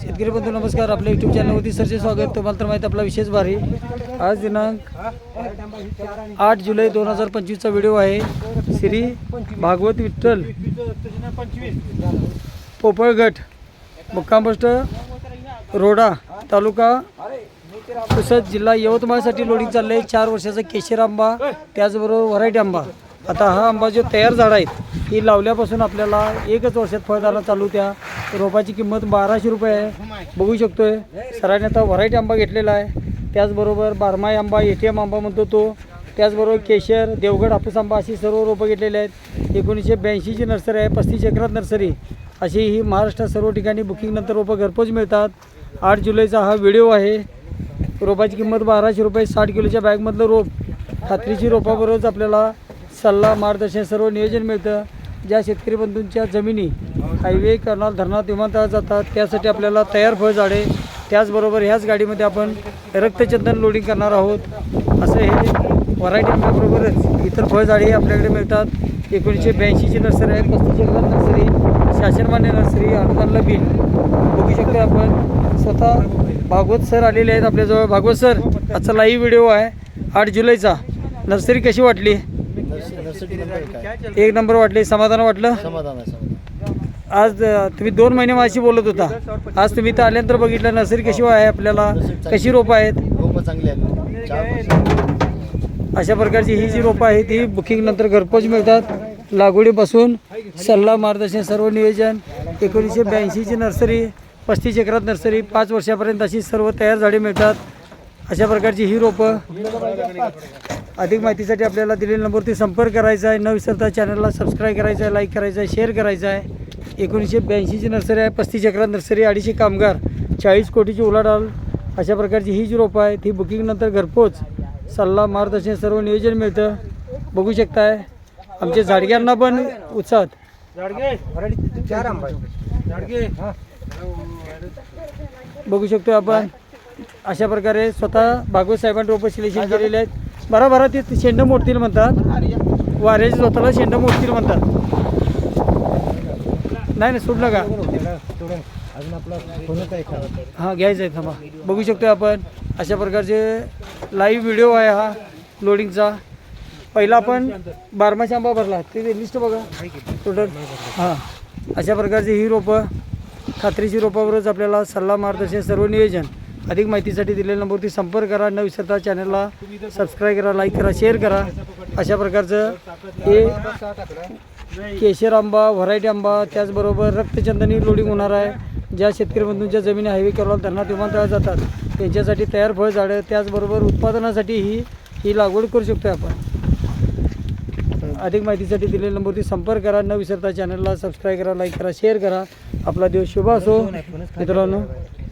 शेतकरी बंधू नमस्कार. आपल्या युट्यूब चॅनलवरती सरचे स्वागत. तुम्हाला तर माहिती आपला विशेष भारी आज दिनांक आठ जुलै दोन हजार पंचवीसचा व्हिडिओ आहे. श्री भागवत विठ्ठल पोपळगट मुक्काम पोस्ट रोडा तालुका तसंच जिल्हा यवतमाळसाठी लोडिंग चाललं आहे चार वर्षाचा केशर आंबा त्याचबरोबर व्हरायटी आंबा. आता हा आंबा जे तयार झाड आहेत ही लावल्यापासून आपल्याला एकच वर्षात फळदारा चालू त्या रोपाची किंमत बाराशे रुपये आहे. बघू शकतोय सरांनी आता व्हरायटी आंबा घेतलेला आहे. त्याचबरोबर बारमाई आंबा ए टी एम आंबा म्हणतो तो. त्याचबरोबर केशर देवगड हापूस आंबा अशी सर्व रोपं घेतलेली आहेत. एकोणीसशे ब्याऐंशीची नर्सरी आहे पस्तीस एकरात नर्सरी. अशी ही महाराष्ट्रात सर्व ठिकाणी बुकिंगनंतर रोपं घरपोच मिळतात. आठ जुलैचा हा व्हिडिओ आहे. रोपाची किंमत बाराशे रुपये साठ किलोच्या बॅगमधलं रोप. खात्रीची रोपाबरोबरच आपल्याला सल्ला मार्गदर्शन सर्व नियोजन मिळतं. ज्या शेतकरी बंधूंच्या जमिनी हायवे करणार धरणात विमानतळात जातात त्यासाठी आपल्याला तयार फळझाडे त्याचबरोबर ह्याच गाडीमध्ये आपण रक्तचंदन लोडिंग करणार आहोत. असं हे व्हरायटी आंब्याबरोबरच इतर फळझाडेही आपल्याकडे मिळतात. एकोणीसशे ब्याऐंशीची नर्सरी आहे पस्तीस एकरात नर्सरी शासनमान्य नर्सरी अनुदानला बिल बघू शकतो आपण स्वतः भागवत सर आलेले आहेत आपल्याजवळ. भागवत सर आजचा लाईव्ह व्हिडिओ आहे. आठ जुलैचा. नर्सरी कशी वाटली? एक नंबर वाटली समाधान वाटलं? समाधान आहे समाधान आज अ, तुम्ही दोन महिने माझी बोलत होता. आज तुम्ही इथं आल्यानंतर बघितलं नर्सरी कशी आहे आपल्याला? कशी रोपं आहेत? रोपं चांगली आहेत. चार वर्ष अशा प्रकारची ही जी रोपं आहेत ही बुकिंग नंतर घरपोच मिळतात. लागवडीपासून सल्ला मार्गदर्शन सर्व नियोजन. एकोणीसशे ब्याऐंशीची नर्सरी पस्तीस एकरात नर्सरी पाच वर्षापर्यंत अशी सर्व तयार झाडे मिळतात. अशा प्रकारची ही रोपं अधिक माहितीसाठी आपल्याला दिलेल्या नंबरवरती संपर्क करायचा आहे. न विसरता चॅनलला सबस्क्राईब करायचं आहे लाईक करायचं आहे शेअर करायचं आहे. एकोणीसशे ब्याऐंशीची नर्सरी आहे पस्तीस एकरात नर्सरी अडीचशे कामगार चाळीस कोटीची उलाढाल. अशा प्रकारची ही जी रोपं आहेत ती बुकिंगनंतर घरपोच. सल्ला मार्गदर्शन सर्व नियोजन मिळतं. बघू शकताय. आमच्या झाडग्यांना पण उत्साहात. बघू शकतो आपण. अशा प्रकारे स्वतः भागवत साहेबांनी रोपं सिलेक्शन केलेले आहेत. बरा ती ते शेंड मोडतील म्हणतात. वाऱ्याची स्वतःला शेंड मोडतील म्हणतात. नाही नाही सोडलं का? हां घ्यायचं आहे थांबा. बघू शकतो आपण. अशा प्रकारचे लाईव्ह व्हिडिओ आहे हा लोडिंगचा पहिला आपण बारमाशी आंबा भरला. ते लिस्ट बघा. टोटल हां. अशा प्रकारची ही रोपं खात्रीची रोपावरच आपल्याला सल्ला मार्गदर्शन सर्व नियोजन. अधिक माहितीसाठी दिलेल्या नंबरवरती संपर्क करा. न विसरता चॅनलला सबस्क्राईब करा लाईक करा शेअर करा. अशा प्रकारचं हे केशर आंबा व्हरायटी आंबा त्याचबरोबर रक्तचंदनी लोडिंग होणार आहे. ज्या शेतकऱ्यांमधून ज्या जमिनी हायवे करवाल धरणात तयार जातात. त्यांच्यासाठी तयार फळ झाडं त्याचबरोबर उत्पादनासाठी ही ही लागवड करू शकतो आपण. अधिक माहितीसाठी दिलेल्या नंबरवरती संपर्क करा. न विसरता चॅनलला सबस्क्राईब करा लाईक करा शेअर करा. आपला दिवस शुभ असो. मित्रांनो